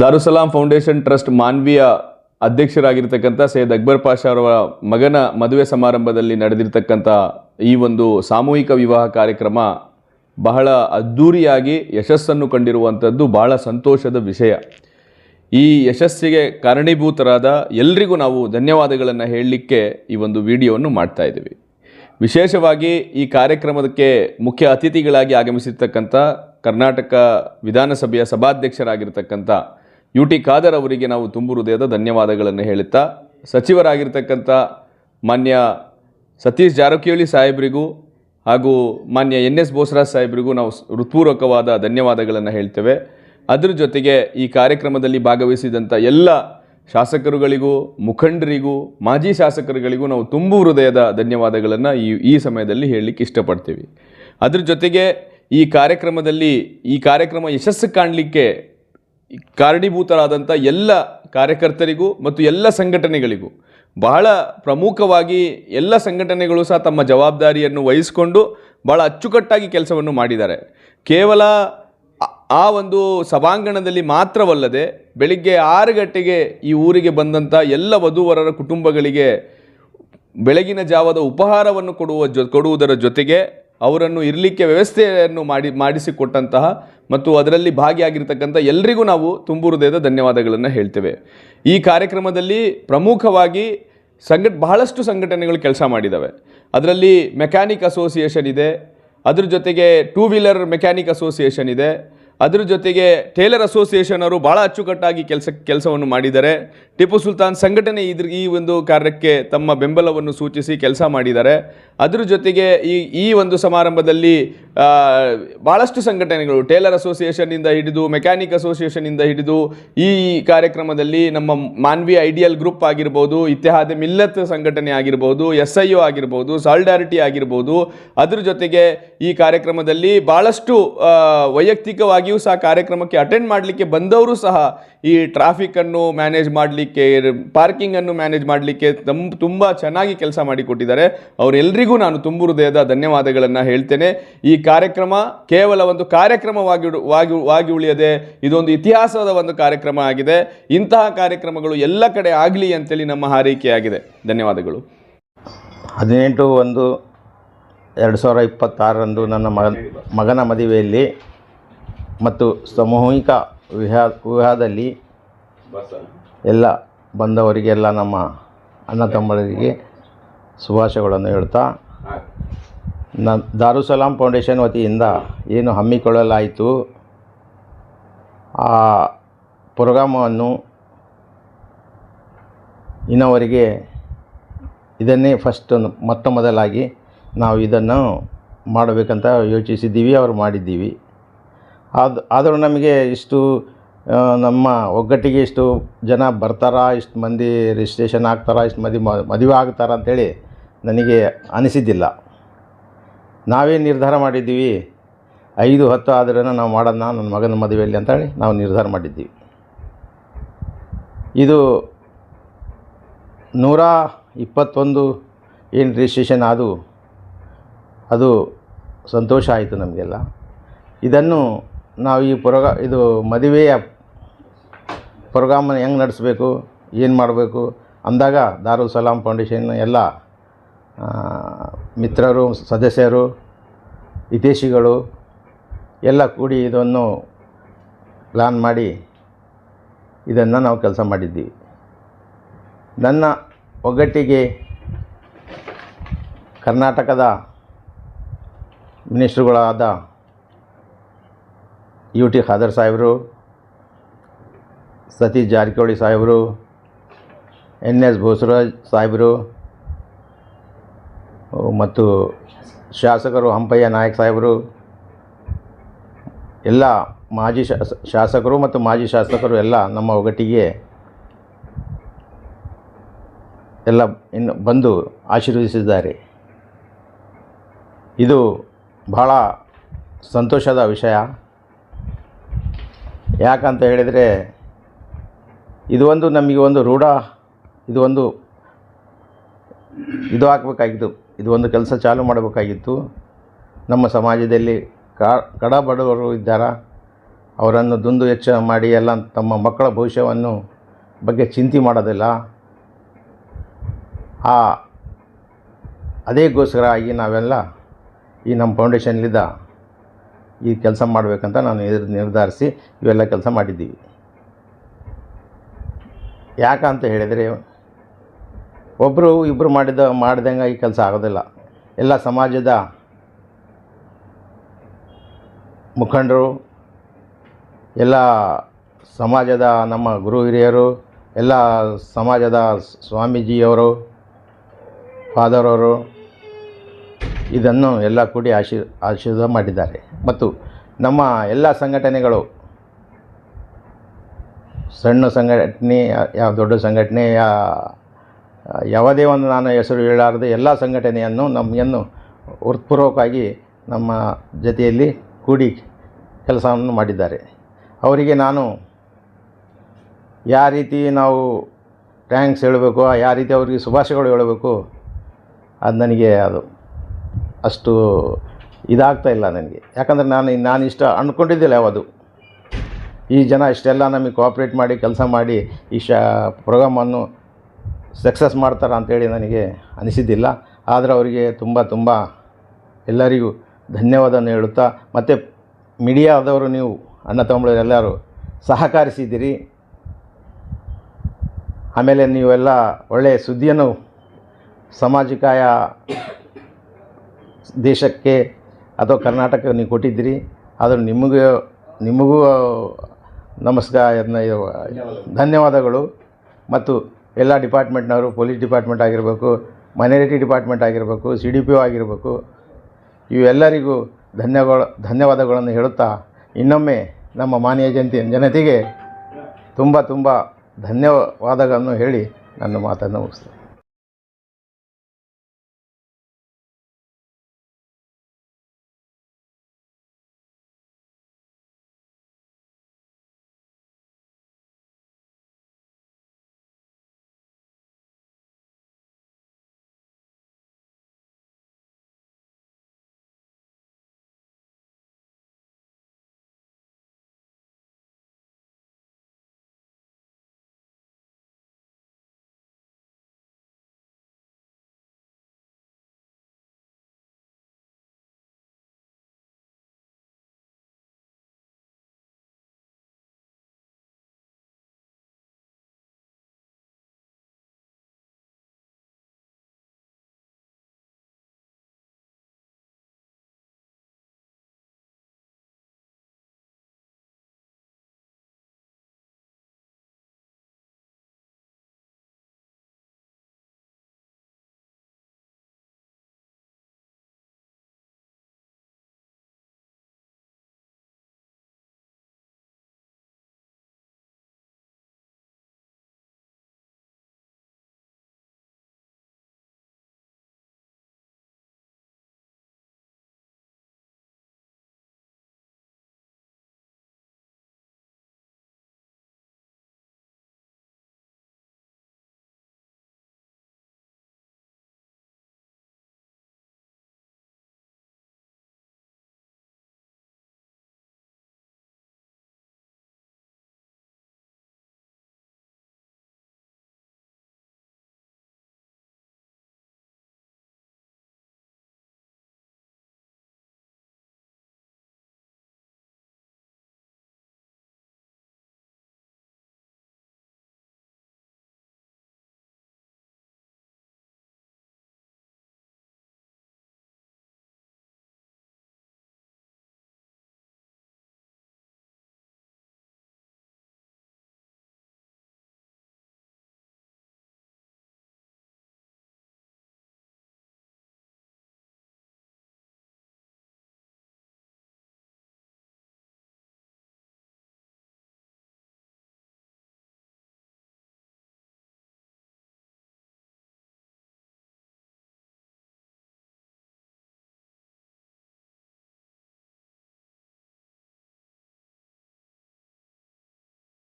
ದಾರುಸಲಾಂ foundation trust ಮಾನ್ವೀಯ ಅಧ್ಯಕ್ಷರಾಗಿರ್ತಕ್ಕಂಥ ಸೈಯದ್ ಅಕ್ಬರ್ ಪಾಷಾ ಅವರ ಮಗನ ಮದುವೆ ಸಮಾರಂಭದಲ್ಲಿ ನಡೆದಿರ್ತಕ್ಕಂಥ ಈ ಒಂದು ಸಾಮೂಹಿಕ ವಿವಾಹ ಕಾರ್ಯಕ್ರಮ ಬಹಳ ಅದ್ಧೂರಿಯಾಗಿ ಯಶಸ್ಸನ್ನು ಕಂಡಿರುವಂಥದ್ದು ಬಹಳ ಸಂತೋಷದ ವಿಷಯ. ಈ ಯಶಸ್ಸಿಗೆ ಕಾರಣೀಭೂತರಾದ ಎಲ್ರಿಗೂ ನಾವು ಧನ್ಯವಾದಗಳನ್ನು ಹೇಳಲಿಕ್ಕೆ ಈ ಒಂದು ವಿಡಿಯೋವನ್ನು ಮಾಡ್ತಾ ಇದ್ದೀವಿ. ವಿಶೇಷವಾಗಿ ಈ ಕಾರ್ಯಕ್ರಮಕ್ಕೆ ಮುಖ್ಯ ಅತಿಥಿಗಳಾಗಿ ಆಗಮಿಸಿರ್ತಕ್ಕಂಥ ಕರ್ನಾಟಕ ವಿಧಾನಸಭೆಯ ಸಭಾಧ್ಯಕ್ಷರಾಗಿರ್ತಕ್ಕಂಥ ಯು ಟಿ ಖಾದರ್ ಅವರಿಗೆ ನಾವು ತುಂಬು ಹೃದಯದ ಧನ್ಯವಾದಗಳನ್ನು ಹೇಳುತ್ತಾ, ಸಚಿವರಾಗಿರ್ತಕ್ಕಂಥ ಮಾನ್ಯ ಸತೀಶ್ ಜಾರಕಿಹೊಳಿ ಸಾಹೇಬರಿಗೂ ಹಾಗೂ ಮಾನ್ಯ ಎನ್ ಎಸ್ ಬೋಸರಾಜ್ ಸಾಹೇಬರಿಗೂ ನಾವು ಹೃತ್ಪೂರ್ವಕವಾದ ಧನ್ಯವಾದಗಳನ್ನು ಹೇಳ್ತೇವೆ. ಅದರ ಜೊತೆಗೆ ಈ ಕಾರ್ಯಕ್ರಮದಲ್ಲಿ ಭಾಗವಹಿಸಿದಂಥ ಎಲ್ಲ ಶಾಸಕರುಗಳಿಗೂ, ಮುಖಂಡರಿಗೂ, ಮಾಜಿ ಶಾಸಕರುಗಳಿಗೂ ನಾವು ತುಂಬು ಹೃದಯದ ಧನ್ಯವಾದಗಳನ್ನು ಈ ಈ ಸಮಯದಲ್ಲಿ ಹೇಳಲಿಕ್ಕೆ ಇಷ್ಟಪಡ್ತೀವಿ. ಅದರ ಜೊತೆಗೆ ಈ ಕಾರ್ಯಕ್ರಮದಲ್ಲಿ, ಈ ಕಾರ್ಯಕ್ರಮ ಯಶಸ್ಸು ಕಾಣಲಿಕ್ಕೆ ಕಾರಣೀಭೂತರಾದಂಥ ಎಲ್ಲ ಕಾರ್ಯಕರ್ತರಿಗೂ ಮತ್ತು ಎಲ್ಲ ಸಂಘಟನೆಗಳಿಗೂ ಬಹಳ ಪ್ರಮುಖವಾಗಿ ಎಲ್ಲ ಸಂಘಟನೆಗಳು ಸಹ ತಮ್ಮ ಜವಾಬ್ದಾರಿಯನ್ನು ವಹಿಸಿಕೊಂಡು ಬಹಳ ಅಚ್ಚುಕಟ್ಟಾಗಿ ಕೆಲಸವನ್ನು ಮಾಡಿದ್ದಾರೆ. ಕೇವಲ ಆ- ಒಂದು ಸಭಾಂಗಣದಲ್ಲಿ ಮಾತ್ರವಲ್ಲದೆ ಬೆಳಿಗ್ಗೆ ಆರು ಗಂಟೆಗೆ ಈ ಊರಿಗೆ ಬಂದಂಥ ಎಲ್ಲ ವಧುವರರ ಕುಟುಂಬಗಳಿಗೆ ಬೆಳಗಿನ ಜಾವದ ಉಪಹಾರವನ್ನು ಕೊಡುವ ಜೊ, ಕೊಡುವುದರ ಜೊತೆಗೆ ಅವರನ್ನು ಇರಲಿಕ್ಕೆ ವ್ಯವಸ್ಥೆಯನ್ನು ಮಾಡಿ, ಮಾಡಿಸಿಕೊಟ್ಟಂತಹ ಮತ್ತು ಅದರಲ್ಲಿ ಭಾಗಿಯಾಗಿರ್ತಕ್ಕಂಥ ಎಲ್ಲರಿಗೂ ನಾವು ತುಂಬು ಹೃದಯದ ಧನ್ಯವಾದಗಳನ್ನು ಹೇಳ್ತೇವೆ. ಈ ಕಾರ್ಯಕ್ರಮದಲ್ಲಿ ಪ್ರಮುಖವಾಗಿ ಸಂಘಟ ಬಹಳಷ್ಟು ಸಂಘಟನೆಗಳು ಕೆಲಸ ಮಾಡಿದ್ದಾವೆ ಅದರಲ್ಲಿ ಮೆಕ್ಯಾನಿಕ್ ಅಸೋಸಿಯೇಷನ್ ಇದೆ, ಅದ್ರ ಜೊತೆಗೆ ಟೂ ವೀಲರ್ ಮೆಕ್ಯಾನಿಕ್ ಅಸೋಸಿಯೇಷನ್ ಇದೆ, ಅದ್ರ ಜೊತೆಗೆ ಟೇಲರ್ ಅಸೋಸಿಯೇಷನ್ ಅವರು ಭಾಳ ಅಚ್ಚುಕಟ್ಟಾಗಿ ಕೆಲಸ, ಕೆಲಸವನ್ನು ಮಾಡಿದ್ದಾರೆ. ಟಿಪ್ಪು ಸುಲ್ತಾನ್ ಸಂಘಟನೆ ಇದ್ರ ಈ ಒಂದು ಕಾರ್ಯಕ್ಕೆ ತಮ್ಮ ಬೆಂಬಲವನ್ನು ಸೂಚಿಸಿ ಕೆಲಸ ಮಾಡಿದ್ದಾರೆ. ಅದರ ಜೊತೆಗೆ ಈ ಈ ಒಂದು ಸಮಾರಂಭದಲ್ಲಿ ಭಾಳಷ್ಟು ಸಂಘಟನೆಗಳು, ಟೇಲರ್ ಅಸೋಸಿಯೇಷನ್ನಿಂದ ಹಿಡಿದು, ಮೆಕ್ಯಾನಿಕ್ ಅಸೋಸಿಯೇಷನ್ನಿಂದ ಹಿಡಿದು, ಈ ಕಾರ್ಯಕ್ರಮದಲ್ಲಿ ನಮ್ಮ ಮಾನ್ವಿ ಐಡಿಯಲ್ ಗ್ರೂಪ್ ಆಗಿರ್ಬೋದು ಇತಿಹಾದ ಮಿಲ್ಲತ್ ಸಂಘಟನೆ ಆಗಿರ್ಬೋದು ಎಸ್ ಐ ಒ ಆಗಿರ್ಬೋದು, ಸಾಲ್ಡಾರಿಟಿ ಆಗಿರ್ಬೋದು, ಅದ್ರ ಜೊತೆಗೆ ಈ ಕಾರ್ಯಕ್ರಮದಲ್ಲಿ ಭಾಳಷ್ಟು ವೈಯಕ್ತಿಕವಾಗಿಯೂ ಸಹ ಕಾರ್ಯಕ್ರಮಕ್ಕೆ ಅಟೆಂಡ್ ಮಾಡಲಿಕ್ಕೆ ಬಂದವರು ಸಹ ಈ ಟ್ರಾಫಿಕನ್ನು ಮ್ಯಾನೇಜ್ ಮಾಡಲಿಕ್ಕೆ ಪಾರ್ಕಿಂಗನ್ನು ಮ್ಯಾನೇಜ್ ಮಾಡಲಿಕ್ಕೆ ತಮ್ ತುಂಬ ಚೆನ್ನಾಗಿ ಕೆಲಸ ಮಾಡಿಕೊಟ್ಟಿದ್ದಾರೆ ಅವರೆಲ್ಲರಿಗೂ ನಾನು ತುಂಬು ಹೃದಯದ ಧನ್ಯವಾದಗಳನ್ನು ಹೇಳ್ತೇನೆ. ಈ ಕಾರ್ಯಕ್ರಮ ಕೇವಲ ಒಂದು ಕಾರ್ಯಕ್ರಮವಾಗಿ ಉಡು- ವಾಗಿ ವಾಗಿ ಉಳಿಯದೆ ಇದೊಂದು ಇತಿಹಾಸದ ಒಂದು ಕಾರ್ಯಕ್ರಮ ಆಗಿದೆ. ಇಂತಹ ಕಾರ್ಯಕ್ರಮಗಳು ಎಲ್ಲ ಕಡೆ ಆಗಲಿ ಅಂತೇಳಿ ನಮ್ಮ ಹಾರೈಕೆಯಾಗಿದೆ. ಧನ್ಯವಾದಗಳು. ಹದಿನೆಂಟು ಒಂದು ಎರಡು ಸಾವಿರ ಇಪ್ಪತ್ತಾರರಂದು ನನ್ನ ಮಗ ಮಗನ ಮದುವೆಯಲ್ಲಿ ಮತ್ತು ಸಾಮೂಹಿಕ ವಿವಾಹ ವಿವಾಹದಲ್ಲಿ ಎಲ್ಲ ಬಂದವರಿಗೆಲ್ಲ ನಮ್ಮ ಅಣ್ಣ ತಮ್ಮರಿಗೆ ಶುಭಾಶಯಗಳನ್ನು ಹೇಳ್ತಾ, ನ ದಾರುಸಲಾಂ ಫೌಂಡೇಶನ್ ವತಿಯಿಂದ ಏನು ಹಮ್ಮಿಕೊಳ್ಳಲಾಯಿತು, ಆ ಪ್ರೋಗ್ರಾಮವನ್ನು ಇನ್ನವರಿಗೆ ಇದನ್ನೇ ಫಸ್ಟ್ ಮೊಟ್ಟ ಮೊದಲಾಗಿ ನಾವು ಇದನ್ನು ಮಾಡಬೇಕಂತ ಯೋಚಿಸಿದ್ದೀವಿ, ಅವರು ಮಾಡಿದ್ದೀವಿ. ಅದು ಆದರೂ ನಮಗೆ ಇಷ್ಟು ನಮ್ಮ ಒಗ್ಗಟ್ಟಿಗೆ ಇಷ್ಟು ಜನ ಬರ್ತಾರಾ, ಇಷ್ಟು ಮಂದಿ ರಿಜಿಸ್ಟ್ರೇಷನ್ ಆಗ್ತಾರಾ, ಇಷ್ಟು ಮಂದಿ ಮದುವೆ ಆಗ್ತಾರೆ ಅಂಥೇಳಿ ನನಗೆ ಅನಿಸಿದ್ದಿಲ್ಲ. ನಾವೇ ನಿರ್ಧಾರ ಮಾಡಿದ್ದೀವಿ. ಐದು ಹತ್ತು ಆದ್ರೂ ನಾವು ಮಾಡೋಣ ನನ್ನ ಮಗನ ಮದುವೆಯಲ್ಲಿ ಅಂತೇಳಿ ನಾವು ನಿರ್ಧಾರ ಮಾಡಿದ್ದೀವಿ. ಇದು ನೂರ ಇಪ್ಪತ್ತೊಂದು ಏನು ರಿಜಿಸ್ಟ್ರೇಷನ್ ಅದು ಅದು ಸಂತೋಷ ಆಯಿತು ನಮಗೆಲ್ಲ. ಇದನ್ನು ನಾವು ಈ ಪುರಗ, ಇದು ಮದುವೆಯ ಪ್ರೋಗ್ರಾಮನ್ನು ಹೆಂಗೆ ನಡೆಸಬೇಕು, ಏನು ಮಾಡಬೇಕು, ಅಂದಾಗ ದಾರುಲ್ ಸಲಾಂ ಫೌಂಡೇಶನ್ ಎಲ್ಲ ಮಿತ್ರರು, ಸದಸ್ಯರು, ವಿದೇಶಿಗಳು ಎಲ್ಲ ಕೂಡಿ ಇದನ್ನು ಪ್ಲ್ಯಾನ್ ಮಾಡಿ ಇದನ್ನು ನಾವು ಕೆಲಸ ಮಾಡಿದ್ದೀವಿ. ನನ್ನ ಒಗ್ಗಟ್ಟಿಗೆ ಕರ್ನಾಟಕದ ಮಿನಿಸ್ಟ್ರುಗಳಾದ ಯು ಟಿ ಖಾದರ್ ಸಾಹೇಬರು ಸತೀಶ್ ಜಾರಕಿಹೊಳಿ ಸಾಹೇಬರು ಎನ್ ಎಸ್ ಬೋಸರಾಜ್ ಸಾಹೇಬರು ಮತ್ತು ಶಾಸಕರು ಹಂಪಯ್ಯ ನಾಯಕ್ ಸಾಹೇಬರು, ಎಲ್ಲ ಮಾಜಿ ಶಾಸ ಶಾಸಕರು ಮತ್ತು ಮಾಜಿ ಶಾಸಕರು ಎಲ್ಲ ನಮ್ಮ ಒಗಟಿಗೆ ಎಲ್ಲ ಇನ್ನು ಬಂದು ಆಶೀರ್ವದಿಸಿದ್ದಾರೆ. ಇದು ಬಹಳ ಸಂತೋಷದ ವಿಷಯ. ಯಾಕಂತ ಹೇಳಿದರೆ ಇದು ಒಂದು ನಮಗೆ ಒಂದು ರೂಢ, ಇದು ಒಂದು ಇದು ಹಾಕಬೇಕಾಗಿತ್ತು ಇದು ಒಂದು ಕೆಲಸ ಚಾಲು ಮಾಡಬೇಕಾಗಿತ್ತು. ನಮ್ಮ ಸಮಾಜದಲ್ಲಿ ಕಡ ಬಡವರು ಇದ್ದಾರ? ಅವರನ್ನು ದುಂದು ವೆಚ್ಚ ಮಾಡಿ ಎಲ್ಲ ತಮ್ಮ ಮಕ್ಕಳ ಭವಿಷ್ಯವನ್ನು ಬಗ್ಗೆ ಚಿಂತೆ ಮಾಡೋದಿಲ್ಲ. ಆ ಅದೇಗೋಸ್ಕರ ಆಗಿ ನಾವೆಲ್ಲ ಈ ನಮ್ಮ ಫೌಂಡೇಶನ್ಲಿದ್ದ ಈ ಕೆಲಸ ಮಾಡಬೇಕಂತ ನಾನು ನಿರ್- ನಿರ್ಧರಿಸಿ ಇವೆಲ್ಲ ಕೆಲಸ ಮಾಡಿದ್ದೀವಿ. ಯಾಕಂತ ಹೇಳಿದರೆ ಒಬ್ಬರು ಇಬ್ಬರು ಮಾಡಿದ, ಮಾಡಿದಂಗೆ ಈ ಕೆಲಸ ಆಗೋದಿಲ್ಲ. ಎಲ್ಲ ಸಮಾಜದ ಮುಖಂಡರು, ಎಲ್ಲ ಸಮಾಜದ ನಮ್ಮ ಗುರು ಹಿರಿಯರು, ಎಲ್ಲ ಸಮಾಜದ ಸ್ವಾಮೀಜಿಯವರು ಫಾದರ್ ಅವರು ಇದನ್ನು ಎಲ್ಲ ಕೂಡಿ ಆಶೀರ್, ಆಶೀರ್ವಾದ ಮಾಡಿದ್ದಾರೆ. ಮತ್ತು ನಮ್ಮ ಎಲ್ಲ ಸಂಘಟನೆಗಳು ಸಣ್ಣ ಸಂಘಟನೆ, ಯಾವ ದೊಡ್ಡ ಸಂಘಟನೆ ಯಾವುದೇ ಒಂದು ನಾನು ಹೆಸರು ಹೇಳಾರದೆ ಎಲ್ಲ ಸಂಘಟನೆಯನ್ನು ನಮಗೆನ್ನು ಹೃತ್ಪೂರ್ವಕವಾಗಿ ನಮ್ಮ ಜೊತೆಯಲ್ಲಿ ಕೂಡಿ ಕೆಲಸವನ್ನು ಮಾಡಿದ್ದಾರೆ. ಅವರಿಗೆ ನಾನು ಯಾವ ರೀತಿ ನಾವು ಟ್ಯಾಂಕ್ಸ್ ಹೇಳಬೇಕು, ಯಾವ ರೀತಿ ಅವರಿಗೆ ಶುಭಾಶಯಗಳು ಹೇಳಬೇಕು, ಅದು ನನಗೆ ಅದು ಅಷ್ಟು ಇದಾಗ್ತಾ ಇಲ್ಲ ನನಗೆ. ಯಾಕಂದರೆ ನಾನು ನಾನು ಇಷ್ಟ ಅಂದ್ಕೊಂಡಿದ್ದಿಲ್ಲ ಯಾವುದು ಈ ಜನ ಇಷ್ಟೆಲ್ಲ ನಮಗೆ ಕೋಆಪ್ರೇಟ್ ಮಾಡಿ, ಕೆಲಸ ಮಾಡಿ ಈ ಶಾ ಪ್ರೋಗ್ರಾಮನ್ನು ಸಕ್ಸಸ್ ಮಾಡ್ತಾರೆ ಅಂತೇಳಿ ನನಗೆ ಅನಿಸಿದ್ದಿಲ್ಲ. ಆದರೆ ಅವರಿಗೆ ತುಂಬ ತುಂಬ ಎಲ್ಲರಿಗೂ ಧನ್ಯವಾದವನ್ನು ಹೇಳುತ್ತಾ, ಮತ್ತು ಮೀಡಿಯಾದವರು ನೀವು ಅಣ್ಣ ಎಲ್ಲರೂ ಸಹಕರಿಸಿದ್ದೀರಿ. ಆಮೇಲೆ ನೀವೆಲ್ಲ ಒಳ್ಳೆಯ ಸುದ್ದಿಯನ್ನು ಸಾಮಾಜಿಕಾಯ ದೇಶಕ್ಕೆ ಅಥವಾ ಕರ್ನಾಟಕಕ್ಕೆ ನೀವು ಕೊಟ್ಟಿದ್ದೀರಿ. ಆದರೂ ನಿಮಗೂ ನಿಮಗೂ ನಮಸ್ಕಾರ ಧನ್ಯವಾದಗಳು. ಮತ್ತು ಎಲ್ಲ ಡಿಪಾರ್ಟ್ಮೆಂಟ್ನವರು, ಪೊಲೀಸ್ ಡಿಪಾರ್ಟ್ಮೆಂಟ್ ಆಗಿರಬೇಕು, ಮೈನಾರಿಟಿ ಡಿಪಾರ್ಟ್ಮೆಂಟ್ ಆಗಿರಬೇಕು, ಸಿ ಡಿ ಪಿ ಒ ಆಗಿರಬೇಕು, ಇವೆಲ್ಲರಿಗೂ ಧನ್ಯಗಳು ಧನ್ಯವಾದಗಳನ್ನು ಹೇಳುತ್ತಾ, ಇನ್ನೊಮ್ಮೆ ನಮ್ಮ ಮಾನ್ಯ ಜನತೆ ಜನತೆಗೆ ತುಂಬ ತುಂಬ ಧನ್ಯವಾದಗಳನ್ನು ಹೇಳಿ ನನ್ನ ಮಾತನ್ನು ಮುಗಿಸ್ತೇನೆ.